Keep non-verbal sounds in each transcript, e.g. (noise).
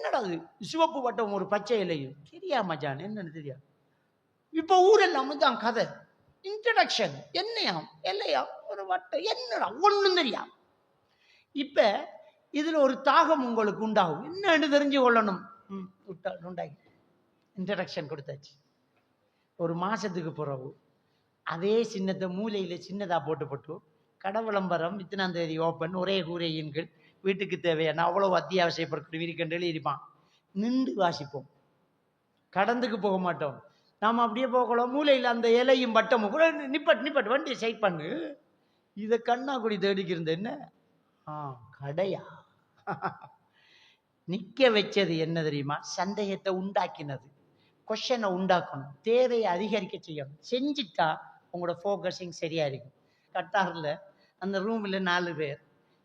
என்னடா அது? சிவப்பு வட்டம் ஒரு பச்சை இலையும் தெரியா மஜான் என்னன்னு தெரியா? இப்போ ஊரெல்லாம் தான் கதை. இன்ட்ரடக்ஷன் என்னையாம் இல்லையா ஒரு வட்டம். என்னடா? ஒண்ணும் தெரியா? இப்ப இதுல ஒரு தாகம் உங்களுக்கு உண்டாகும். என்னன்னு தெரிஞ்சு கொள்ளணும். ம், உண்டாகி இன்ட்ரடக்ஷன் கொடுத்தாச்சு. ஒரு மாசத்துக்கு பிறகு அதே சின்னத்தை மூலையில சின்னதா போட்டு போட்டு கடை விளம்பரம் இத்தனாம் தேதி ஓப்பன் ஒரே கூரையின் கீழ் வீட்டுக்கு தேவையான அவ்வளவு அத்தியாவசிய பொருட்கள் இருக்கின்ற இருப்பான். நின்று வாசிப்போம். கடந்துக்கு போக மாட்டோம். நாம் அப்படியே போகலாம். மூலையில் அந்த இலையும் பட்டமும் கூட நிப்பட் நிப்பட் வண்டியை சைட் பண்ணு. இதை கண்ணாக்குடி தேடிக்கிருந்த என்ன? ஆ கடையா? நிற்க வச்சது என்ன தெரியுமா? சந்தேகத்தை உண்டாக்கினது. கொஷனை உண்டாக்கணும். தேவையை அதிகரிக்க செய்யணும். செஞ்சுட்டா உங்களோட ஃபோக்கஸிங் சரியாக இருக்கும். கட்டாரில் அந்த ரூமில் நாலு பேர்.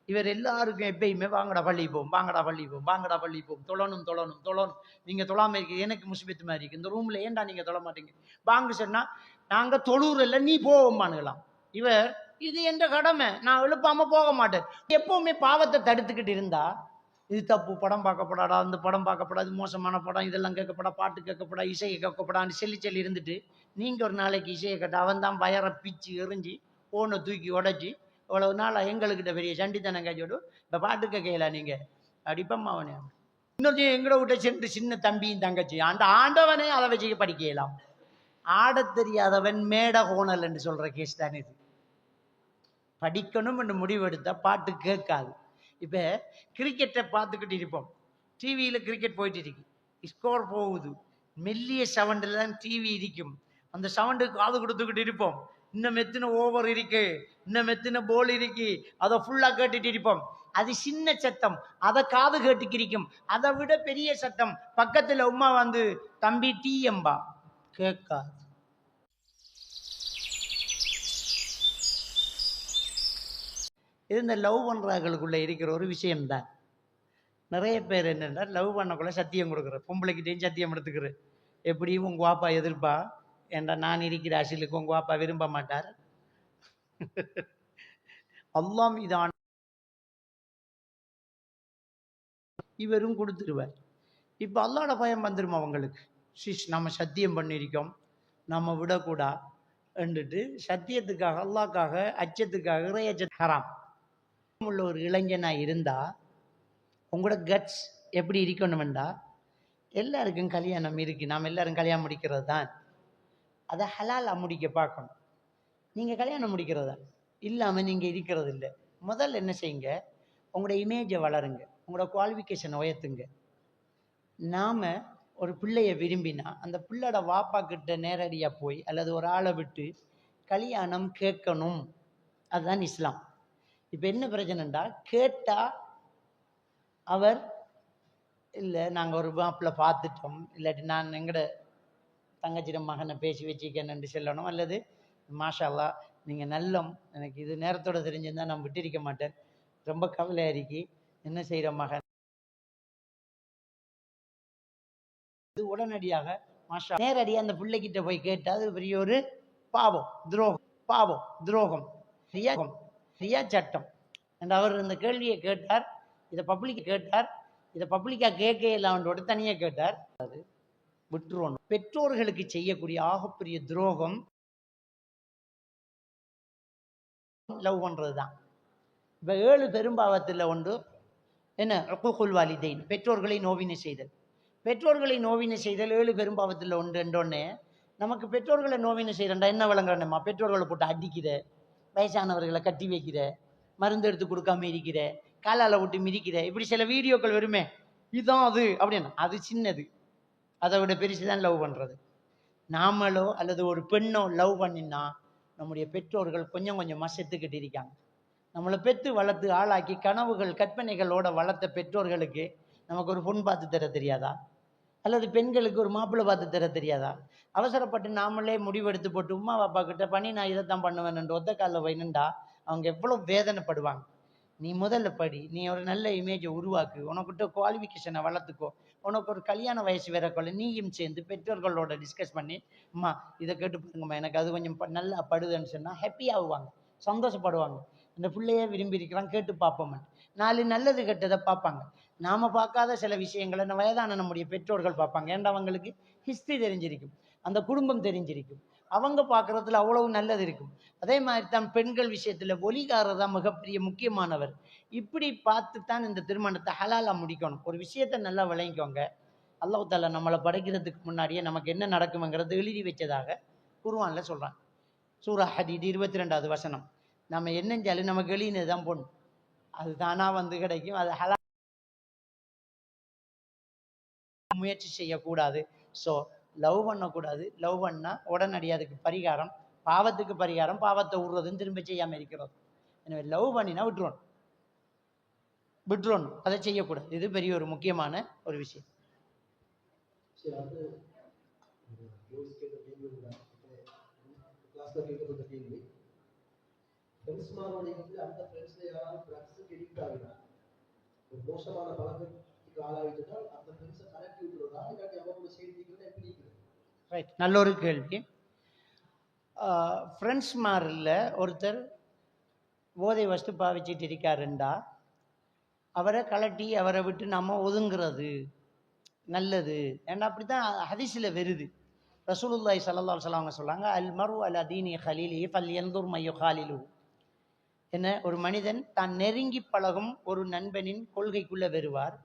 இவர் எல்லாருக்கும் எப்பயுமே வாங்கடா பள்ளி போவோம் வாங்கடா பள்ளி போவோம் வாங்கடா பள்ளி போவோம் தொழணும் தொழணும் தொழணும். நீங்கள் தொழாமல் இருக்கு எனக்கு முசிபத்து மாதிரி இருக்கு. இந்த ரூமில் ஏன்டா நீங்கள் தொழ மாட்டீங்க? வாங்க சொன்னால் நாங்கள் தொழுறல நீ போவோம்மானுங்களாம் இவர் இது என்ற கடமை நான் எழுப்பாமல் போக மாட்டேன். எப்போவுமே பாவத்தை தடுத்துக்கிட்டு இருந்தா இது தப்பு படம் பார்க்கப்படாடா அந்த படம் பார்க்கப்படாது மோசமான படம் இதெல்லாம் கேட்கப்படா பாட்டு கேட்கப்படா இசையை கேட்கப்படான்னு சொல்லி சொல்லி இருந்துட்டு நீங்கள் ஒரு நாளைக்கு இசையை கேட்ட அவன் தான் பயரை பிச்சு எரிஞ்சு போனை தூக்கி உடச்சி இவ்வளவு நாளா எங்களுக்கிட்ட பெரிய சண்டித்தனம் காய்ச்சோடு இப்போ பாட்டு கேட்கல நீங்க. அடிப்பம்மா அவனே. இன்னொரு எங்களை விட்ட சென்று சின்ன தம்பியும் தங்கச்சி அந்த ஆண்டவனே அதை வச்சு படிக்கலாம்? ஆடத் தெரியாதவன் மேட கோணல் என்று சொல்ற கேஸ் தானே இது. படிக்கணும் என்று முடிவெடுத்தா பாட்டு கேட்காது. இப்போ கிரிக்கெட்டை பார்த்துக்கிட்டு இருப்போம். டிவியில கிரிக்கெட் போயிட்டு இருக்கு. ஸ்கோர் போகுது. மெல்லிய சவுண்டில் தான் டிவி இருக்கும். அந்த சவுண்டுக்கு காது கொடுத்துக்கிட்டு இருப்போம். இன்னும் எத்தனை ஓவர் இருக்கு? இன்னும் எத்தனை போல் இருக்கு? அதை ஃபுல்லா கேட்டுட்டு இருப்போம். அது சின்ன சத்தம். அதை காது கேட்டுக்கிரிக்கும் அதை விட பெரிய சத்தம். பக்கத்துல உமா வந்து தம்பி டீ எம்பா. கேட்காது. இது இந்த லவ் பண்ணுறாங்களுக்குள்ளே இருக்கிற ஒரு விஷயம்தான். நிறைய பேர் என்னென்னா லவ் பண்ணக்குள்ள சத்தியம் கொடுக்குற பொம்பளைக்கிட்டேயும் சத்தியம் எடுத்துக்கிற. எப்படியும் உங்கள் வாப்பா எதிர்ப்பா? ஏண்டா நான் இருக்கிற அசிலுக்கு உங்க வாப்பா விரும்ப மாட்டார்? அல்லாம் இதான் இவரும் கொடுத்துருவார். இப்போ அல்லாட பயம் வந்துடும் அவங்களுக்கு சிஷ் நம்ம சத்தியம் பண்ணியிருக்கோம். நம்ம விடக்கூடா என்றுட்டு சத்தியத்துக்காக அல்லாக்காக அச்சத்துக்காக இறையச்ச ஹராம். உள்ள ஒரு இளைஞனா இருந்தால் உங்களோட கட்ஸ் எப்படி இருக்கணுமெண்டா? எல்லாருக்கும் கல்யாணம் இருக்குது நாம் எல்லாரும் கல்யாணம் முடிக்கிறது தான் அதை ஹலாலாக முடிக்க பார்க்கணும். நீங்கள் கல்யாணம் முடிக்கிறதா? இல்லாமல் நீங்கள் இருக்கிறது இல்லை முதல்ல என்ன செய்யுங்க? உங்களோட இமேஜை வளருங்க. உங்களோட குவாலிஃபிகேஷனை உயர்த்துங்க. நாம் ஒரு பிள்ளையை விரும்பினா அந்த பிள்ளோட வாப்பா கிட்ட போய் அல்லது ஒரு ஆளை விட்டு கல்யாணம் கேட்கணும். அதுதான் இஸ்லாம். இப்போ என்ன பிரச்சனைண்டா கேட்டால் அவர் இல்லை நாங்கள் ஒரு மாப்பிள்ளை பார்த்துட்டோம். இல்லாட்டி நான் எங்கட தங்கச்சிடம் மகனை பேசி வச்சுக்கணுன்னு சொல்லணும். அல்லது மாஷாலா நீங்கள் நல்லம் எனக்கு இது நேரத்தோட தெரிஞ்சிருந்தால் நான் விட்டிருக்க மாட்டேன். ரொம்ப கவலையாக இருக்கு என்ன செய்கிற மகன்? இது உடனடியாக மாஷா நேரடியாக அந்த பிள்ளைகிட்ட போய் கேட்டால் அது பெரிய ஒரு பாவம் துரோகம் பாவம் துரோகம் ரியாகம் ரியா சட்டம். என்று அவர் இந்த கேள்வியை கேட்டார். இதை பப்ளிக் கேட்டார். இதை பப்ளிக்காக கேட்க இல்லாமன்றோட தனியாக கேட்டார். அது விட்டுருவோம் பெற்றோர்களுக்கு செய்யக்கூடிய ஆகப்பெரிய துரோகம் லவ் பண்ணுறது தான் இப்போ ஏழு பெரும்பாவத்தில் ஒன்று என்ன? ரகுல் வாலிதைன் பெற்றோர்களை நோவினை செய்தல். பெற்றோர்களை நோவினை செய்தல் ஏழு பெரும்பாவத்தில் ஒன்று என்றொன்னே நமக்கு பெற்றோர்களை நோவினை செய்கிறண்டா என்ன விளங்குறேன்மா பெற்றோர்களை போட்டு அடிக்கிற வயசானவர்களை கட்டி வைக்கிற மருந்து எடுத்து கொடுக்காம இருக்கிற காலால விட்டு மிதிக்கிற இப்படி சில வீடியோக்கள் வருமே. இதுதான் அது அப்படின்னு அது சின்னது. அதை விட பெருசு தான் லவ் பண்ணுறது நாமளோ அல்லது ஒரு பெண்ணோ லவ் பண்ணினா நம்முடைய பெற்றோர்கள் கொஞ்சம் கொஞ்சமாக செத்துக்கிட்டு இருக்காங்க. நம்மளை பெற்று வளர்த்து ஆளாக்கி கனவுகள் கற்பனைகளோட வளர்த்த பெற்றோர்களுக்கு நமக்கு ஒரு பொன் பார்த்து தர தெரியாதா? அல்லது பெண்களுக்கு ஒரு மாப்பிள்ளை பார்த்து தர தெரியாதா? அவசரப்பட்டு நாமளே முடிவெடுத்து போட்டு உமா பாப்பா கிட்ட பண்ணி நான் இதைத்தான் பண்ணுவேன் ஒத்த காலில் வைனுண்டா அவங்க எவ்வளோ வேதனைப்படுவாங்க. நீ முதல்ல படி. நீ ஒரு நல்ல இமேஜை உருவாக்கு. உனக்கிட்ட குவாலிஃபிகேஷனை வளர்த்துக்கோ. உனக்கு ஒரு கல்யாண வயசு வேற கொள்ள நீயும் சேர்ந்து பெற்றோர்களோட டிஸ்கஸ் பண்ணி அம்மா இதை கேட்டு பாருங்கம்மா. எனக்கு அது கொஞ்சம் ப- நல்லா படுதுன்னு சொன்னால் ஹாப்பியாகுவாங்க சந்தோஷப்படுவாங்க. இந்த பிள்ளையே விரும்பி இருக்கிறான். கேட்டு பார்ப்போம். நாலு நல்லது கெட்டதை பார்ப்பாங்க. நாம் பார்க்காத சில விஷயங்களை நம்ம வயதான நம்முடைய பெற்றோர்கள் பார்ப்பாங்க. ஏன்டா அவங்களுக்கு ஹிஸ்ட்ரி தெரிஞ்சிருக்கும். அந்த குடும்பம் தெரிஞ்சிருக்கும். அவங்க பார்க்குறதுல அவ்வளவு நல்லது இருக்கும். அதே மாதிரி தான் பெண்கள் விஷயத்துல ஒலிகாரர் தான் மிகப்பெரிய முக்கியமானவர். இப்படி பார்த்து தான் இந்த திருமணத்தை ஹலாலா முடிக்கணும். ஒரு விஷயத்தை நல்லா விளங்கிக்கோங்க. அல்லாஹ் தாலா நம்மளை படைக்கிறதுக்கு முன்னாடியே நமக்கு என்ன நடக்குங்கிறது எழுதி வச்சதாக குருவான்ல சொல்றான். சூரா ஹதீத் இருபத்தி ரெண்டாவது வசனம். நம்ம என்னஞ்சாலும் நமக்கு எழுதினது தான் போடணும். அது தானா வந்து கிடைக்கும். அது ஹலா முயற்சி செய்யக்கூடாது. ஸோ லவ் பண்ணக்கூடாது. லவ் பண்ணால் உடனடியாக அதுக்கு பரிகாரம் பாவத்துக்கு பரிகாரம் பாவத்தை விடுறதுன்னு திரும்ப செய்யாமல் இருக்கிறது எனவே லவ் பண்ணினா விட்டுறணும். விட்டுறணும். அதை செய்யக்கூடாது. இது பெரிய ஒரு முக்கியமான ஒரு விஷயம். மோசமான பழக்கம். அந்த கலட்டி விட்டுறதா இல்லாட்டி எப்படி ரைட் நல்ல ஒரு கேள்வி. ஃப்ரெண்ட்ஸ் மாரில் ஒருத்தர் போதை வஸ்து பாவிச்சிட்டு இருக்காருண்டா? அவரை கலட்டி அவரை விட்டு நம்ம ஒதுங்குறது நல்லது. ஏன்னா அப்படி தான் ஹதிசில் வருது. ரசூலுல்லாய் சல்லா அலைஹி அவங்க சொல்லாங்க அல் மரு அல் அதீனி ஹலீலி ஃபல் எந்தூர் மையோ ஹாலிலு என்ன ஒரு மனிதன் தான் நெருங்கி பழகும் ஒரு நண்பனின் கொள்கைக்குள்ளே வருவார்.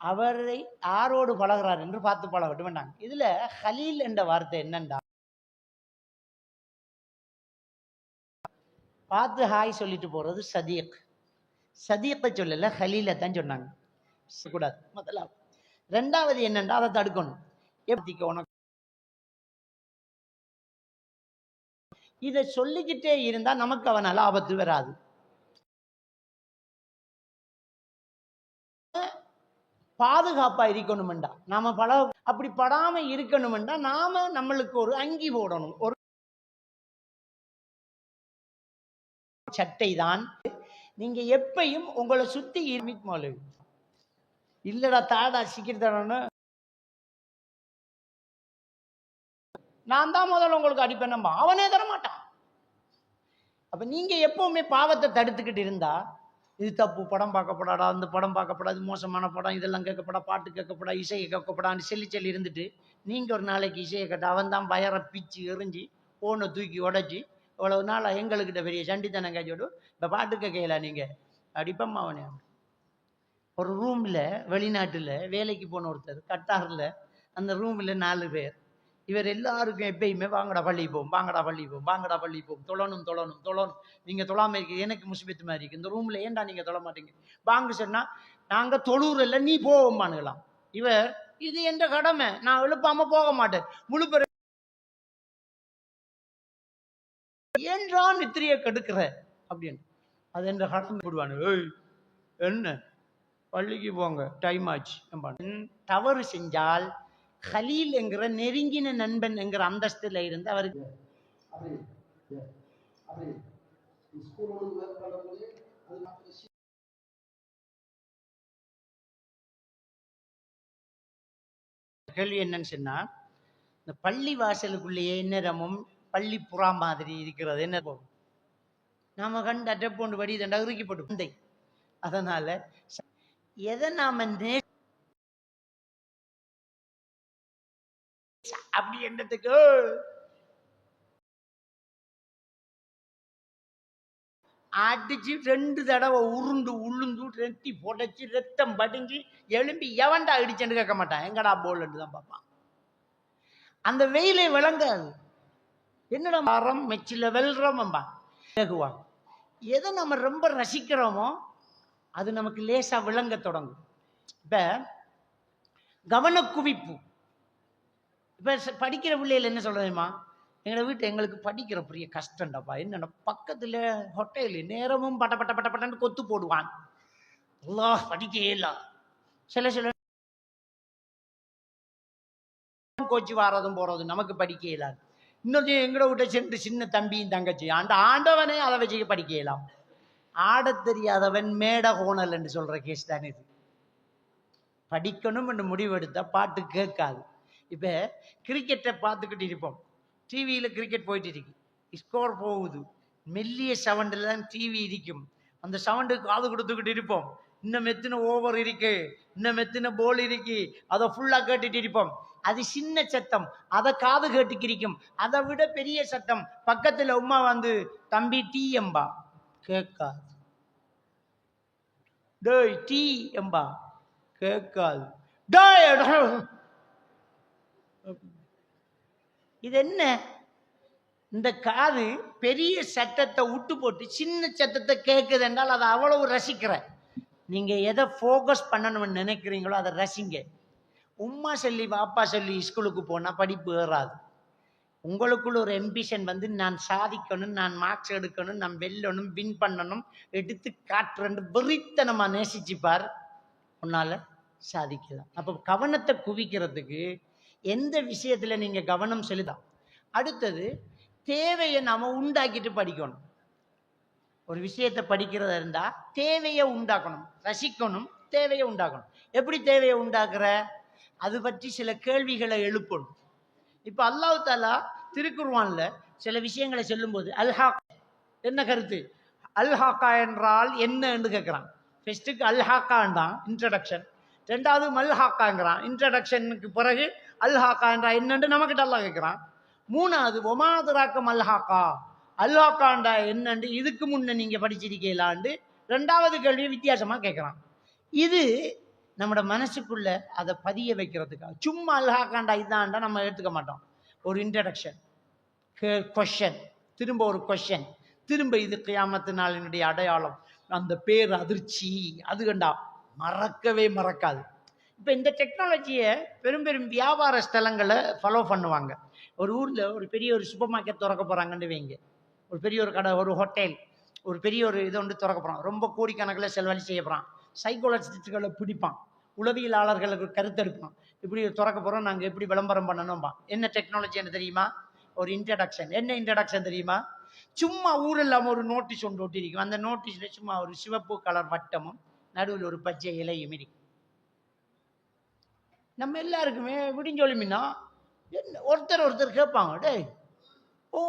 அவரை யாரோடு பழகிறார் என்று பார்த்து பழகட்டும் வேண்டாங்க இதுல ஹலீல் என்ற வார்த்தை என்னண்டா? பார்த்து ஹாய் சொல்லிட்டு போறது சதீக். சதீக்கை சொல்லல ஹலீலை தான் சொன்னாங்க. கூடாது முதலாவது ரெண்டாவது என்னண்டா? அதை தடுக்கணும். எப்படி உனக்கு? இதை சொல்லிக்கிட்டே இருந்தால் நமக்கு அவனால் ஆபத்து வராது. பாதுகாப்பா இருக்கணுமெண்டா நாம பல அப்படி படாம இருக்கணுமெண்டா நாம நம்மளுக்கு ஒரு அங்கி போடணும். ஒரு சட்டை தான் நீங்க எப்பையும் உங்களை சுத்தி இருமித் மாலு. இல்லடா தாடா சிக்கிரத்தடன்னு நான் தான் முதல்ல உங்களுக்கு அடிப்பேன் நம்ம. அவனே தர மாட்டான் அப்ப நீங்க எப்பவுமே பாவத்தை தடுத்துக்கிட்டு இருந்தா இது தப்பு படம் பார்க்கப்படாடா அந்த படம் பார்க்கப்படாது மோசமான படம் இதெல்லாம் கேட்கப்படா பாட்டு கேட்கப்படா இசையை கேட்கப்படான்னு சொல்லி சொல்லி இருந்துட்டு நீங்கள் ஒரு நாளைக்கு இசையை கேட்ட அவன் தான் பயர பிச்சு எரிஞ்சு போனை தூக்கி உடச்சி இவ்வளவு நாளாக எங்களுக்கிட்ட பெரிய சண்டித்தனம் காய்ச்சோடு இப்போ பாட்டு கேட்கல நீங்கள் அடிப்பம்மா அவனே. ஒரு ரூமில் வெளிநாட்டில் வேலைக்கு போன ஒருத்தர் கட்டாரில் அந்த ரூமில் நாலு பேர். இவர் எல்லாருக்கும் எப்பயுமே வாங்கடா பள்ளி போம் வாங்கடா பள்ளி போம் வாங்கடா பள்ளி போம் தொழணும் தொழணும் தொழணும். நீங்க தொழாம இருக்கு எனக்கு முசிபத்து மாதிரி இருக்கு. இந்த ரூம்ல ஏன்டா நீங்க தொழ மாட்டீங்க? வாங்க சொன்னா நாங்க தொழுறல நீ போவோமானுங்களாம் இவர் இது எந்த கடமை நான் எழுப்பாம போக மாட்டேன். முழு பெரு ஏன்றா நித்திரிய கெடுக்கிற? அப்படின்னு. அது என்ற கடமை போடுவானு. ஏய் என்ன? பள்ளிக்கு போங்க டைம் ஆச்சு தவறு செஞ்சால் ஹலீல் என்கிற நெருங்கின நண்பன் என்கிற அந்தஸ்துல இருந்து அவருக்கு கேள்வி என்னன்னு சொன்னா இந்த பள்ளி வாசலுக்குள்ளேயே நேரமும் பள்ளி புறா மாதிரி இருக்கிறது என்ன? நாம கண்ட அட்டப்போண்டு படி இதண்டா இறுக்கி போட்டு அதனால எதை நாம நே அப்படி என்னத்துக்கு அடிச்சு ரெண்டு தடவை உருண்டு உளுந்து ரெட்டி புடைச்சு ரத்தம் படிஞ்சு எழும்பி எவன்டா அடிச்சேன்னு கேட்க மாட்டான். எங்கடா போல்ன்னு தான் பார்ப்பான். அந்த வெயிலே விளங்காது என்னடா மரம் மெச்சில வெல்றோம்பா வேகுவா எதை நம்ம ரொம்ப ரசிக்கிறோமோ அது நமக்கு லேசா விளங்க தொடங்கும். இப்போ கவனக்குவிப்பு. இப்ப படிக்கிற பிள்ளைகள் என்ன சொல்றதுமா எங்களை வீட்டு எங்களுக்கு படிக்கிற பெரிய கஷ்டம்டாப்பா. என்னடா பக்கத்துல ஹோட்டல் நேரமும் பட்ட பட்ட பட்ட பட்டன்னு கொத்து போடுவான் நல்லா படிக்கவே இல்லை. சில சில கோச்சி வாரதும் போறதும் நமக்கு படிக்க இயலாது இன்னொரு எங்கட விட்ட சென்று சின்ன தம்பியும் தங்கச்சி. அந்த ஆண்டவனே அதை வச்சு படிக்க இயலாம் தெரியாதவன் மேட கோணல் என்று சொல்ற கேஸ் தானே இது. படிக்கணும் என்று முடிவெடுத்தா பாட்டு கேட்காது. இப்போ கிரிக்கெட்டை பார்த்துக்கிட்டு இருப்போம். டிவியில் கிரிக்கெட் போயிட்டு இருக்கு. ஸ்கோர் போகுது. மெல்லிய சவுண்டில் தான் டிவி இருக்கும். அந்த சவுண்டுக்கு காது கொடுத்துக்கிட்டு இருப்போம். இன்னும் எத்தனை ஓவர் இருக்கு? இன்னும் எத்தனை போல் இருக்கு? அதை ஃபுல்லாக கேட்டுட்டு இருப்போம். அது சின்ன சத்தம். அதை காது கேட்டுக்கிரிக்கும் அதை விட பெரிய சத்தம். பக்கத்தில் உமா வந்து தம்பி டீ எம்பா. கேட்காது. டேய் டீ எம்பா. கேட்காது. டேய் டேய். இது என்ன இந்த காது பெரிய சத்தத்தை விட்டு போட்டு சின்ன சத்தத்தை கேட்குது என்றால் அதை அவ்வளவு ரசிக்கிற. நீங்கள் எதை ஃபோக்கஸ் பண்ணணும்னு நினைக்கிறீங்களோ அதை ரசிங்க. உம்மா சொல்லி பாப்பா சொல்லி ஸ்கூலுக்கு போனால் படிப்பு ஏறாது. உங்களுக்குள்ள ஒரு எம்பிஷன் வந்து நான் சாதிக்கணும் நான் மார்க்ஸ் எடுக்கணும் நான் வெல்லணும் வின் பண்ணணும் எடுத்து காட்டுறேன்னு வெறித்தனமாக நேசிச்சுப்பார். உன்னால் சாதிக்கலாம். அப்போ கவனத்தை குவிக்கிறதுக்கு எந்த விஷயத்தில் நீங்கள் கவனம் செலுத்தலாம்? அடுத்தது தேவையை நாம் உண்டாக்கிட்டு படிக்கணும். ஒரு விஷயத்தை படிக்கிறதா இருந்தால் தேவையை உண்டாக்கணும். ரசிக்கணும் தேவையை உண்டாக்கணும். எப்படி தேவையை உண்டாக்குற? அது பற்றி சில கேள்விகளை எழுப்பணும். இப்போ அல்லாஹ் தாலா திருக்குருவானில் சில விஷயங்களை சொல்லும்போது அல்ஹா என்ன கருத்து? அல்ஹாக்கா என்றால் என்ன என்று ஃபெஸ்ட்டுக்கு அல்ஹாக்கான் தான் இன்ட்ரடக்ஷன் ரெண்டாவது மல்ஹாக்காங்கிறான் இன்ட்ரடக்ஷனுக்கு பிறகு அல்ஹாக்கா என்றா என்னன்னு நமக்கிட்ட அல்லாஹ் கேட்குறான். மூணாவது ஒமாதுராக்க மல்ஹாக்கா? அல்ஹாக்காண்டா என்னண்டு இதுக்கு முன்ன நீங்கள் படிச்சிருக்கீங்களாண்டு ரெண்டாவது கேள்வியை வித்தியாசமாக கேட்குறான். இது நம்மட மனசுக்குள்ள அதை பதிய வைக்கிறதுக்காக சும்மா அல்ஹாக்காண்டா இதாண்டா நம்ம எடுத்துக்க மாட்டோம். ஒரு இன்ட்ரடக்ஷன் கொஷன் திரும்ப ஒரு கொஷன் திரும்ப இது கியாமத்து நாளினுடைய அடையாளம் அந்த பேர் அதிர்ச்சி அது கண்டா மறக்கவே மறக்காது. இப்போ இந்த டெக்னாலஜியை பெரும் பெரும் வியாபார ஸ்தலங்களை ஃபாலோ பண்ணுவாங்க. ஒரு ஊரில் ஒரு பெரிய ஒரு சூப்பர் மார்க்கெட் திறக்க போகிறாங்கன்னு வைங்க. ஒரு பெரிய ஒரு கடை ஒரு ஹோட்டல் ஒரு பெரிய ஒரு இதை வந்து திறக்க போகிறான் ரொம்ப கோடிக்கணக்கில் செலவழி செய்ய போகிறான் பிடிப்பான். உளவியலாளர்களுக்கு கருத்தெடுப்பான். இப்படி திறக்க போகிறோம் நாங்கள் எப்படி விளம்பரம் பண்ணணும்பா என்ன டெக்னாலஜி என்ன தெரியுமா? ஒரு இன்ட்ரடக்ஷன் என்ன இன்ட்ரடக்ஷன் தெரியுமா? சும்மா ஊர் இல்லாமல் ஒரு நோட்டீஸ் ஒன்று ஒட்டியிருக்கும் அந்த நோட்டீஸில் சும்மா ஒரு சிவப்பு கலர் வட்டமும் நடுவில் ஒரு பச்சை இலை மிதி நம்ம எல்லாருக்குமே விடிஞ்சொலிமின்னா என்ன ஒருத்தர் ஒருத்தர் கேட்பாங்க டேய் ஓ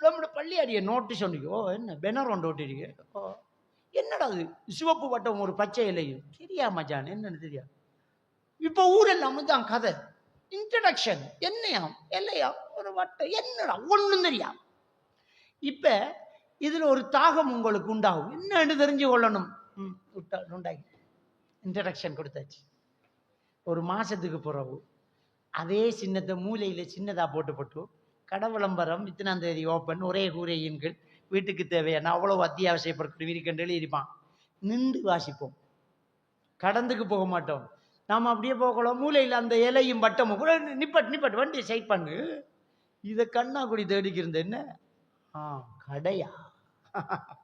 நம்மளோட பள்ளியாடிய நோட்டீஸ் ஒன்றுக்கு ஓ என்ன பெனர் ஒன்று ஓட்டிருக்கு ஓ என்னடா அது சிவப்பு வட்டம் ஒரு பச்சை இலையும். தெரியா மச்சான்? என்னன்னு தெரியா இப்போ ஊரெல்லாம் தான் கதை. இன்ட்ரடக்ஷன் என்னையாம்? இல்லையா ஒரு வட்டம். என்னடா? ஒன்றும் தெரியாம். இப்போ இதில் ஒரு தாகம் உங்களுக்கு உண்டாகும். என்னன்னு தெரிஞ்சு கொள்ளணும் ம், விட்டா- உண்டாகி இன்ட்ரடக்ஷன் கொடுத்தாச்சு. ஒரு மாதத்துக்கு பிறகு அதே சின்னத்தை மூலையில் சின்னதாக போட்டு போட்டு கடை விளம்பரம் இத்தனாம் தேதி ஓப்பன் ஒரே கூரையின் கீழ் வீட்டுக்கு தேவையான அவ்வளோ அத்தியாவசிய பொருட்கள் இருக்கின்ற நின்று வாசிப்போம். கடந்துக்கு போக மாட்டோம். நாம் அப்படியே போகலாம். மூலையில் அந்த இலையும் பட்டமும் கூட நிப்பட் நிப்பட் வண்டியை சைட் பண்ணு. இதை கண்ணாக்குடி தேடிக்கிருந்த என்ன? ஆ கடையா? (laughs)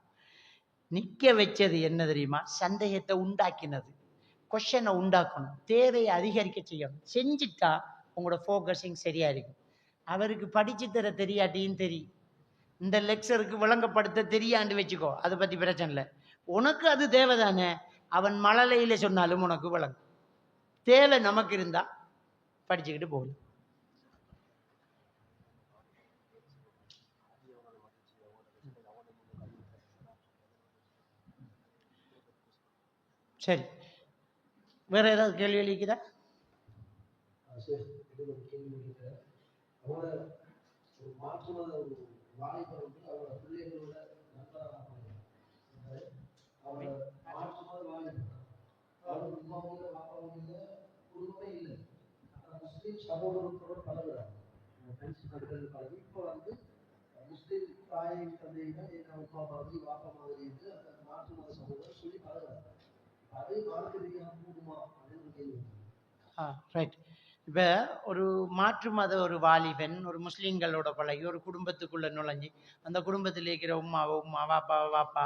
நிற்க வச்சது என்ன தெரியுமா? சந்தேகத்தை உண்டாக்கினது. கொஷனை உண்டாக்கணும். தேவையை அதிகரிக்க செய்யணும். செஞ்சுட்டா உங்களோட ஃபோக்கஸிங் சரியா இருக்கும் அவருக்கு படிச்சு தர தெரியாட்டியும் தெரியும் இந்த லெக்சருக்கு விளங்கப்படுத்த தெரியாண்டு வச்சுக்கோ. அதை பற்றி பிரச்சனை இல்லை. உனக்கு அது தேவைதானே? அவன் மழலையில் சொன்னாலும் உனக்கு விளங்கும். தேவை நமக்கு இருந்தால் படிச்சுக்கிட்டு போகலாம் சரி வேற ஏதாவது கேள்வி அளிக்குதா சரி இது ஒரு கேள்வி கேட்கிறேன் அவங்கள ஒரு மாற்றுமத ஒரு வாலிபர் வந்து அவரோட பிள்ளைகளோட நண்பராக இருப்பாங்க. அவரோட மாற்றுமத வாலிபர் அவர் உமாவும் இல்லை பாப்பாவும் இல்லை குடும்பமே இல்லை ஆனா முஸ்லீம் சரி. பழகுறாங்க ஏதாவது கேள்வி பழகி இப்போ வந்து முஸ்லீம் தாயை தந்தையிடம் என்ன உமா மாதிரி வாப்பா மாதிரி இருந்து அந்த மாற்று மத சமூகம் சொல்லி பழகுறாங்க. ஆ ரைட் இப்போ ஒரு மாற்று மத ஒரு வாலிபன் ஒரு முஸ்லீம்களோட பழகி ஒரு குடும்பத்துக்குள்ளே நுழைஞ்சி அந்த குடும்பத்தில் இருக்கிற உமாவை உம்மா வாப்பா வாப்பா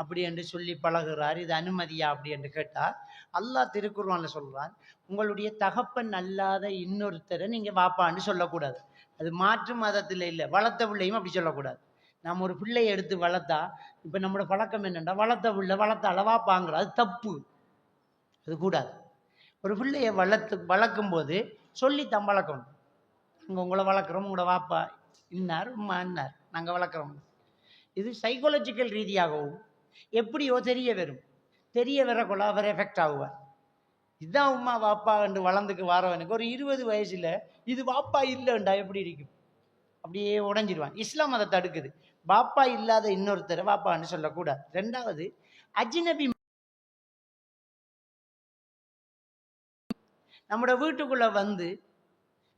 அப்படி என்று சொல்லி பழகுறார் இது அனுமதியா அப்படி என்று கேட்டால் அல்லாஹ் திருக்குர்ஆன்ல சொல்கிறான் உங்களுடைய தகப்பன் அல்லாத இன்னொருத்தரை நீங்கள் வாப்பான்னு சொல்லக்கூடாது. அது மாற்று மதத்தில் இல்லை வளர்த்த பிள்ளையும் அப்படி சொல்லக்கூடாது. நம்ம ஒரு பிள்ளையை எடுத்து வளர்த்தா இப்போ நம்மளோட பழக்கம் என்னென்னா வளர்த்த பிள்ளை வளர்த்தால வாப்பாங்கிற அது தப்பு. அது கூடாது. ஒரு பிள்ளைய வளர்த்து வளர்க்கும் போது சொல்லித்தான் வளர்க்கணும். நாங்கள் உங்களை வளர்க்குறோம் உங்களோட வாப்பா இன்னார் உம்மா இன்னார். நாங்கள் வளர்க்குறோம். இது சைக்காலஜிக்கல் ரீதியாகவும் எப்படியோ தெரிய வரும். தெரிய வரக்குள்ள அவர் எஃபெக்ட் ஆகுவார். இதுதான் உமா வாப்பா என்று வளர்ந்துக்கு வரவனுக்கு ஒரு இருபது வயசில் இது வாப்பா இல்லைண்டா எப்படி இருக்கும் அப்படியே உடஞ்சிடுவான் இஸ்லாம் அதை தடுக்குது. பாப்பா இல்லாத இன்னொருத்தரை பாப்பான்னு சொல்லக்கூடாது. ரெண்டாவது அஜினபி நம்மளோட வீட்டுக்குள்ளே வந்து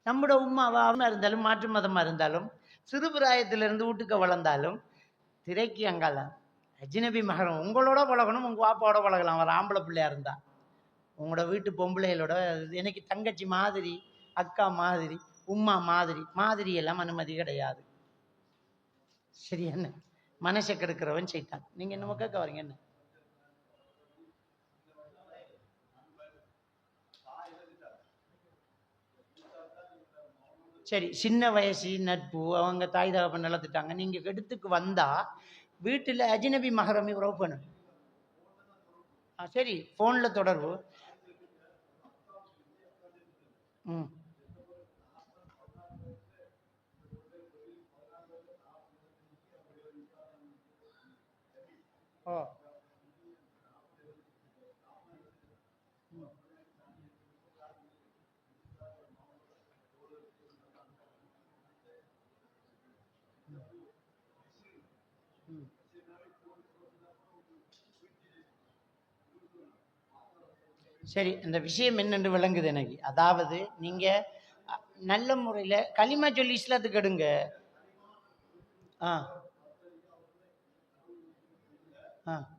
நம்மளோட உமாவாக இருந்தாலும் மாற்று மதமாக இருந்தாலும் சிறுபிராயத்திலேருந்து வீட்டுக்கு வளர்ந்தாலும் திரைக்கு அங்கால அஜினபி மகரம் உங்களோட பழகணும் உங்கள் வாப்பாவோட பழகலாம். அவர் ஆம்பளை பிள்ளையாக இருந்தால் உங்களோட வீட்டு பொம்பளைகளோட எனக்கு தங்கச்சி மாதிரி அக்கா மாதிரி உம்மா மாதிரி மாதிரி எல்லாம் அனுமதி கிடையாது. சரி என்ன? மனசை கெடுக்கிறவன் செய்தான் நீங்கள் என்னமோ கேட்க வரீங்க என்ன? சரி சின்ன வயசு நட்பு அவங்க தாய் தகப்பன் நிலத்துட்டாங்க. நீங்கள் எடுத்துக்கு வந்தால் வீட்டில் அஜினபி மகரமி உறவு பண்ணு ஆ சரி ஃபோனில் தொடர்பு. ம். ஓ. சரி இந்த விஷயம் என்னென்று விளங்குது எனக்கு. அதாவது நீங்கள் நல்ல முறையில் களிமா சொல்லி இஸ்லாத்துக்கு எடுங்க. ஆ. ஆ.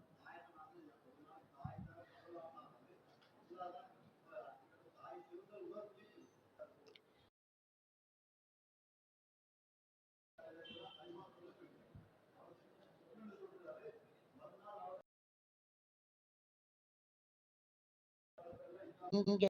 இங்க